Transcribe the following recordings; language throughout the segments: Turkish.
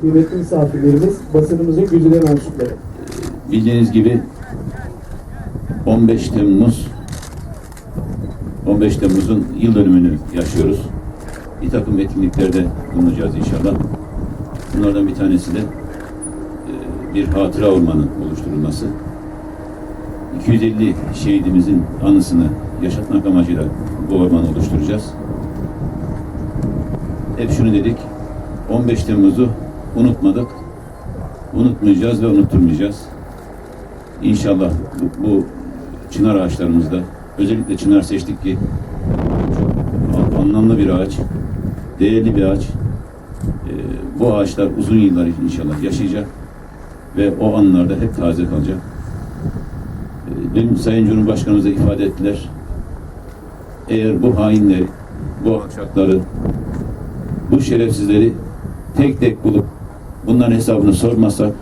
Kıymetli misafirlerimiz, basınımızın güzide mensupları. Bildiğiniz gibi 15 Temmuz 15 Temmuz'un yıl dönümünü yaşıyoruz. Bir takım etkinliklerde bulunacağız inşallah. Bunlardan bir tanesi de e, bir hatıra ormanı oluşturulması. 250 şehidimizin anısını yaşatmak amacıyla bu ormanı oluşturacağız. Hep şunu dedik, 15 Temmuz'u unutmadık, unutmayacağız ve unutturmayacağız. İnşallah bu, çınar ağaçlarımızda özellikle çınar seçtik ki çok anlamlı bir ağaç, değerli bir ağaç. Ee, bu ağaçlar uzun yıllar inşallah yaşayacak ve o anlarda hep taze kalacak. Dün Sayın Cumhurbaşkanımız da ifade ettiler. Eğer bu hainleri, bu alçakları, bu şerefsizleri tek tek bulup bunların hesabını sormasak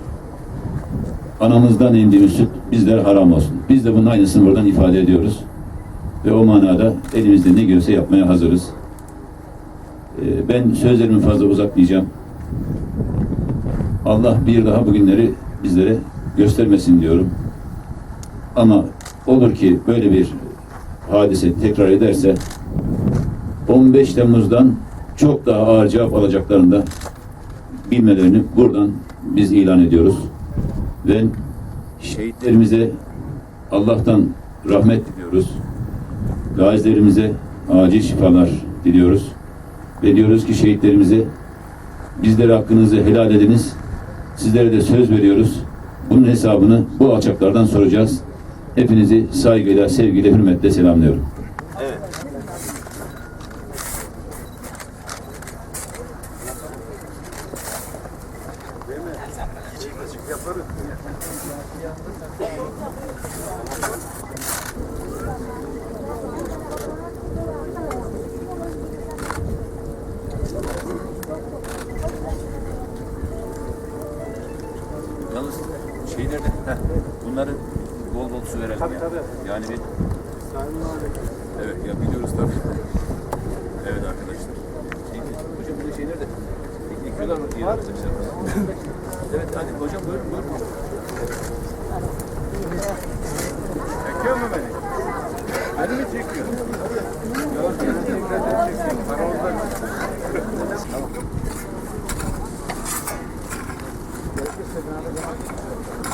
anamızdan emdiğimiz süt bizlere haram olsun. Biz de bunun aynısını buradan ifade ediyoruz. Ve o manada elimizde ne görse yapmaya hazırız. Ee, ben sözlerimi fazla uzatmayacağım. Allah bir daha bugünleri bizlere göstermesin diyorum. Ama olur ki böyle bir hadise tekrar ederse 15 Temmuz'dan çok daha ağır cevap alacaklarını da bilmelerini buradan biz ilan ediyoruz. Ve şehitlerimize Allah'tan rahmet diliyoruz. Gazilerimize acil şifalar diliyoruz. Ve diyoruz ki şehitlerimize bizlere hakkınızı helal ediniz. Sizlere de söz veriyoruz. Bunun hesabını bu alçaklardan soracağız. Hepinizi saygıyla, sevgiyle, hürmetle selamlıyorum. Yalnız şey nerede? Heh, bunları bol bol su verelim ya. Yani bir... Evet ya biliyoruz tabii. Evet arkadaşlar. Hocam burada şey nerede? Ek- Ekiyorlar mı diye arkadaşlar. evet hadi hocam buyurun buyurun.